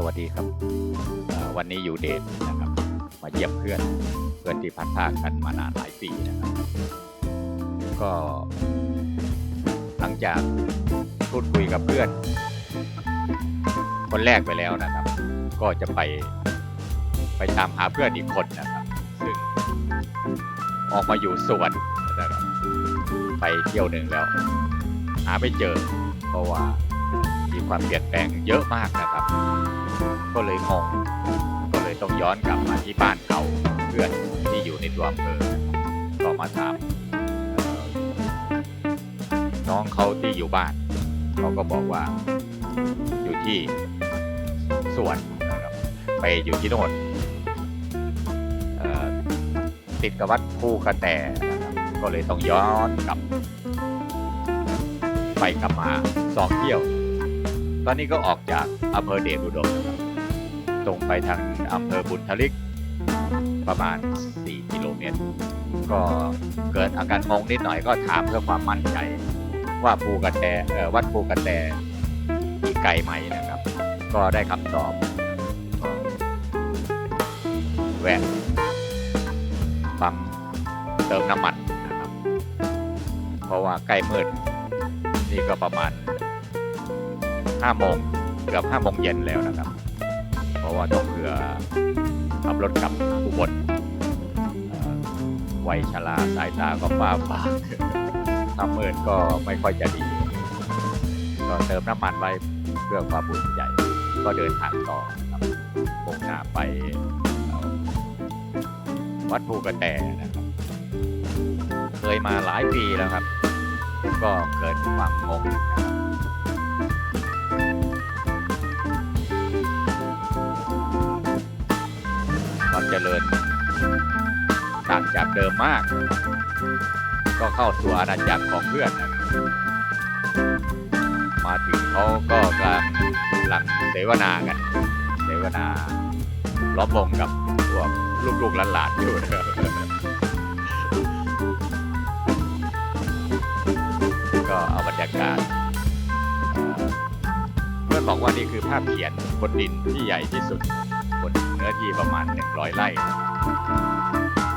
สวัสดีครับ วันนี้อยู่เดทนะครับ มาเยี่ยมเพื่อนเพื่อนที่พัดพากกันมานานหลายปีนะครับ ก็หลังจากพูดคุยกับเพื่อน คนแรกไปแล้วนะครับ ก็จะไปไปตามหาเพื่อนอีกคนนะครับ ซึ่งออกมาอยู่สวนนะครับไปเที่ยวหนึ่งแล้ว หาไม่เจอเพราะว่า มีความเปลี่ยนแปลงเยอะมากนะครับ ก็เลยงงก็เลยต้องย้อนกลับมาที่บ้านเก่าเพื่อนที่อยู่ในตัวอำเภอก็มาถามน้องเขาที่อยู่บ้านเขาก็บอกว่าอยู่ที่สวนนะครับไปอยู่ที่โน่นติดกับวัดภูกระแตนะครับก็เลยต้องย้อนกลับ ไปกลับมาสองเที่ยว ตอนนี้ก็ออกจากอำเภอเดชอุดมนะครับตรงไปทางอำเภอบุญทลิก ประมาณ 4 กิโลเมตร ก็เกิดอาการงงนิดหน่อยก็ถามเพื่อความมั่นใจ ว่าภูกระแตเออวัดภูกระแตมีไกลไหมนะครับ ก็ได้คำตอบแวะปั๊มเติมน้ำมันนะครับ เพราะว่าใกล้มืดนี่ก็ประมาณ ห้าโมงเกือบห้าโมงเย็นแล้วนะครับ เพราะว่าต้องเผื่อขับรถกลับอุบลวัยชราสายตาก็ฟ้าฟาถ้ามืดก็ไม่ค่อยจะดี ก็เติมน้ำมันไว้เพื่อความอุ่นใจ ก็เดินทางต่อนะครับมุ่งหน้าไปวัดภูกระแตนะครับ เคยมาหลายปีแล้วครับ ก็เกิดความงงนะครับ ริญต่างจากเดิมมาก ก็เข้าสู่อาณาจักรของเพื่อนนะครับมาถึงเขาก็กำลังเสวนากันเสวนาล้อมวงกับพวกลูกๆหลานๆอยู่นะครับก็เอาบรรยากาศเพื่อนบอกว่านี่คือภาพเขียนบนดินที่ใหญ่ที่สุด อที่ประมาณ 100 ไร่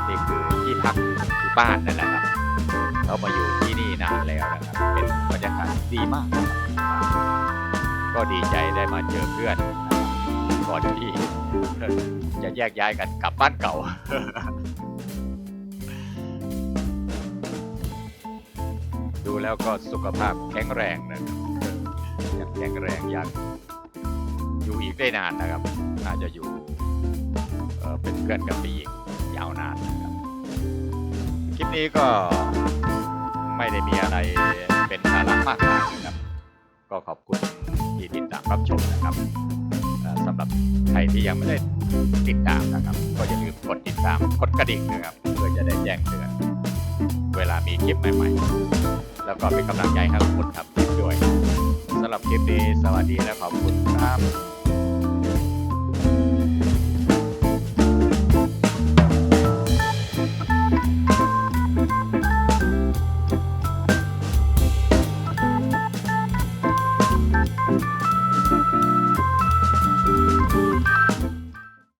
นี่คือที่พักที่บ้านนั่นแหละครับเขามาอยู่ที่นี่นานแล้วนะครับ เป็นบรรยากาศดีมาก ก็ดีใจได้มาเจอเพื่อนนะครับก่อนที่จะแยกย้ายกันกลับบ้านเก่าดูแล้วก็สุขภาพแข็งแรงนะครับยังแข็งแรงยังอยู่อีกได้นานนะครับน่าจะอยู่ เป็นเพื่อนกันไปอีกยาวนานนะครับคลิปนี้ก็ไม่ได้มีอะไรเป็นสาระมากมายนะครับ ก็ขอบคุณที่ติดตามรับชมนะครับสำหรับใครที่ยังไม่ได้ติดตามนะครับ ก็อย่าลืมกดติดตามกดกระดิ่งนะครับ เพื่อจะได้แจ้งเตือนเวลามีคลิปใหม่ๆ แล้วก็เป็นกำลังใจให้กับคนคลิปด้วยสำหรับคลิปนี้สวัสดีและขอบคุณครับ